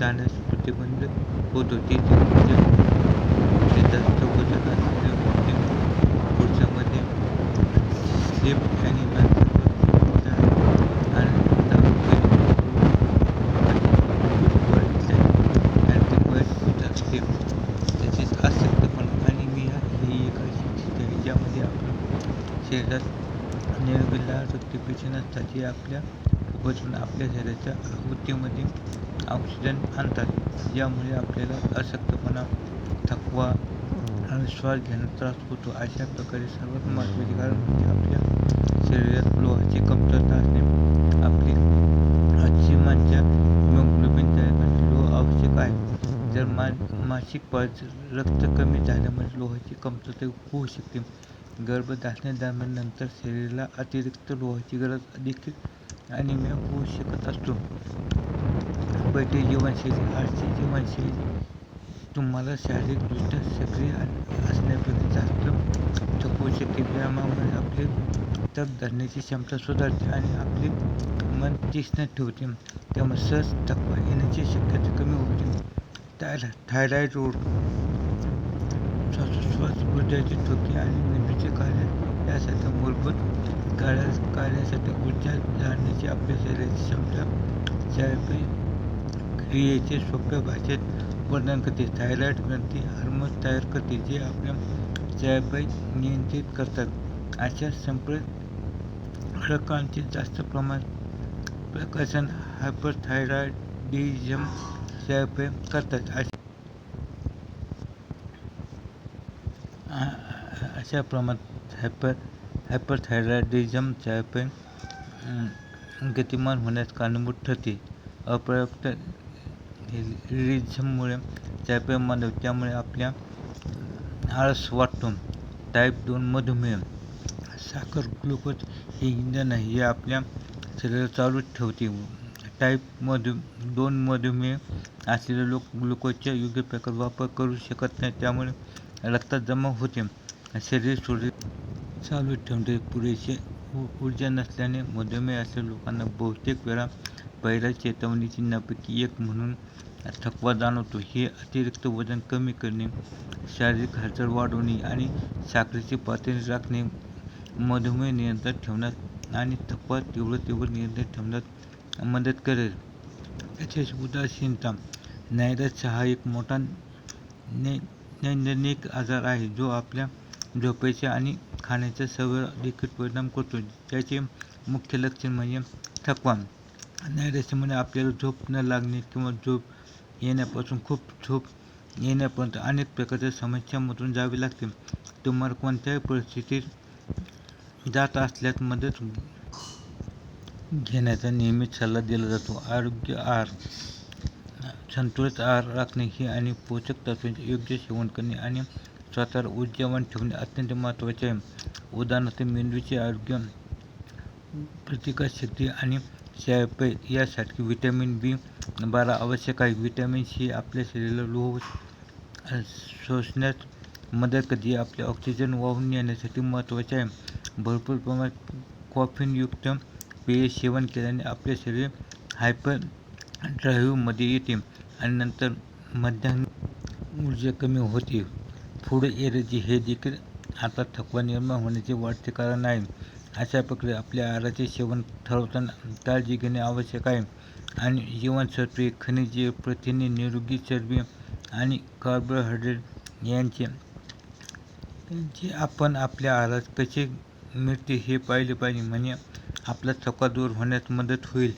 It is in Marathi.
जाण्यास प्रतिबंध होत होती. ते म्हणजे ते जास्त वजन असलेल्या व्यक्ती पुढच्यामध्ये आणि त्याचीच आसक्तपणा आणि मी ही एक अशी स्थिती आहे ज्यामध्ये आपलं शरीरात निरबिल्ला रक्तपेशी नसतात जे आपल्या बसून आपल्या शरीराच्या आवृत्तीमध्ये ऑक्सिजन आणतात. ज्यामुळे आपल्याला अशक्तपणा थकवा आणि श्वास घेण्यास त्रास होतो. अशा प्रकारे सर्वात महत्त्वाचे कारण म्हणजे आपल्या शरीरात लोहाची कमतरता असणे. आपली आजीमांच्या हिमोग्लोबिन तयार लोह आवश्यक आहे. जर मा मासिक पाळी रक्त कमी झाल्यामुळे लोहाची कमतरता होऊ शकते. गर्भधारणेदरम्यान नंतर शरीराला अतिरिक्त लोहाची गरज देखील आणि मी होऊ शकत असतो. बैठे जीवनशैली आळशी जीवनशैली. तुम्हाला शारीरिकदृष्ट्या सक्रिय असण्यापेक्षा जास्त थकवू शकते व्यायामामुळे आपली तग धरण्याची क्षमता सुधारते आणि आपले मन तीक्ष्ण ठेवते. त्यामुळे सहज थकवा येण्याची शक्यता कमी होते. थायरॉइड थायरॉइड रोग श्वासोच्छ्वास हृदयाचे ठोके आणि मेंदूचे कार्य यासारख्या मूलभूत कार्या कार्यासाठी ऊर्जा जाणण्याची आपल्या शरीराची क्षमता चयापचय क्रियेचे सोप्या भाषेत वर्णन करते. थायरॉईड ग्रंथी हार्मोन्स तयार करते जे आपल्या चयापचय नियंत्रित करतात. अशा संप्रेरकांचे जास्त प्रमाण प्रकाशन हायपरथायरॉइडिझम चयापचय करतात. अशा अशा प्रमाणात हायपर हायपरथायरॉईडीझम चयापचय mm, गतिमान होण्यास कारणीभूत ठरते. अपर्याप्त रिझममुळे चयापचय मानव त्यामुळे आपल्या आळस वाटतो टाईप दोन मधुमेह साखर ग्लुकोज हे इंधन आहे हे आपल्या शरीराला चालू ठेवते. टाईप मधु दोन मधुमेह असलेले लोक ग्लुकोजचा योग्य प्रकार वापर करू शकत नाही त्यामुळे रक्तात जमा होते. शरीर सुरळीत चालू ठेवणे पुरेसे ऊर्जा नसल्याने मधुमेह असलेल्या लोकांना बहुतेक वेळा पहिल्या चेतावणी चिन्हापैकी एक म्हणून थकवा जाणवतो. हे अतिरिक्त वजन कमी करणे शारीरिक हालचाल वाढवणे आणि साखरेची पातळी राखणे मधुमेह नियंत्रण ठेवण्यात आणि थकवा तीव्रतेवर नियंत्रण ठेवण्यात मदत करेल. तसेच उदासीनता नैराश्य हा एक मोठा नै नैसर्गिक आजार आहे जो आपल्या झोपेच्या आणि खाण्याच्या सवय देखील परिणाम करतो. त्याचे मुख्य लक्षण म्हणजे थकवा. नैराश्यामुळे आपल्याला झोप न लागणे किंवा झोप येण्यापासून खूप झोप येण्यापर्यंत अनेक प्रकारच्या समस्यांमधून जावे लागते. तुम्हाला कोणत्याही परिस्थितीत जात असल्यास मदत घेण्याचा नियमित सल्ला दिला जातो. आरोग्य आहार संतुलित आहार राखणे हे आणि पोषक तत्वांचे योग्य सेवन करणे आणि स्वतःला ऊर्जावान ठेवणे अत्यंत महत्त्वाचे आहे. उदाहरणार्थ मेंदूचे आरोग्य प्रतिकारशक्ती आणि चयापचय यासाठी व्हिटॅमिन बी बारा आवश्यक आहे. व्हिटॅमिन सी आपल्या शरीराला लोह शोषण्यास मदत करते. आपले ऑक्सिजन वाहून नेण्यासाठी महत्त्वाचे आहे. भरपूर प्रमाणात कॉफिनयुक्त पेय सेवन केल्याने आपले शरीर हायपर ड्राईव्हमध्ये येते आणि नंतर मध्यान्ह ऊर्जा कमी होते. फूड एलर्जी हे देखील आता थकवा निर्माण होण्याचे वाढते कारण आहे. अशा प्रकारे आपल्या आहाराचे सेवन ठरवताना काळजी घेणे आवश्यक आहे. आणि जीवनसत्त्वे खनिजे प्रथिने निरोगी चरबी आणि कार्बोहायड्रेट यांचे जे आपण आपल्या आहारात कसे मिळते हे पाहिले पाहिजे. म्हणजे आपला थकवा दूर होण्यास मदत होईल.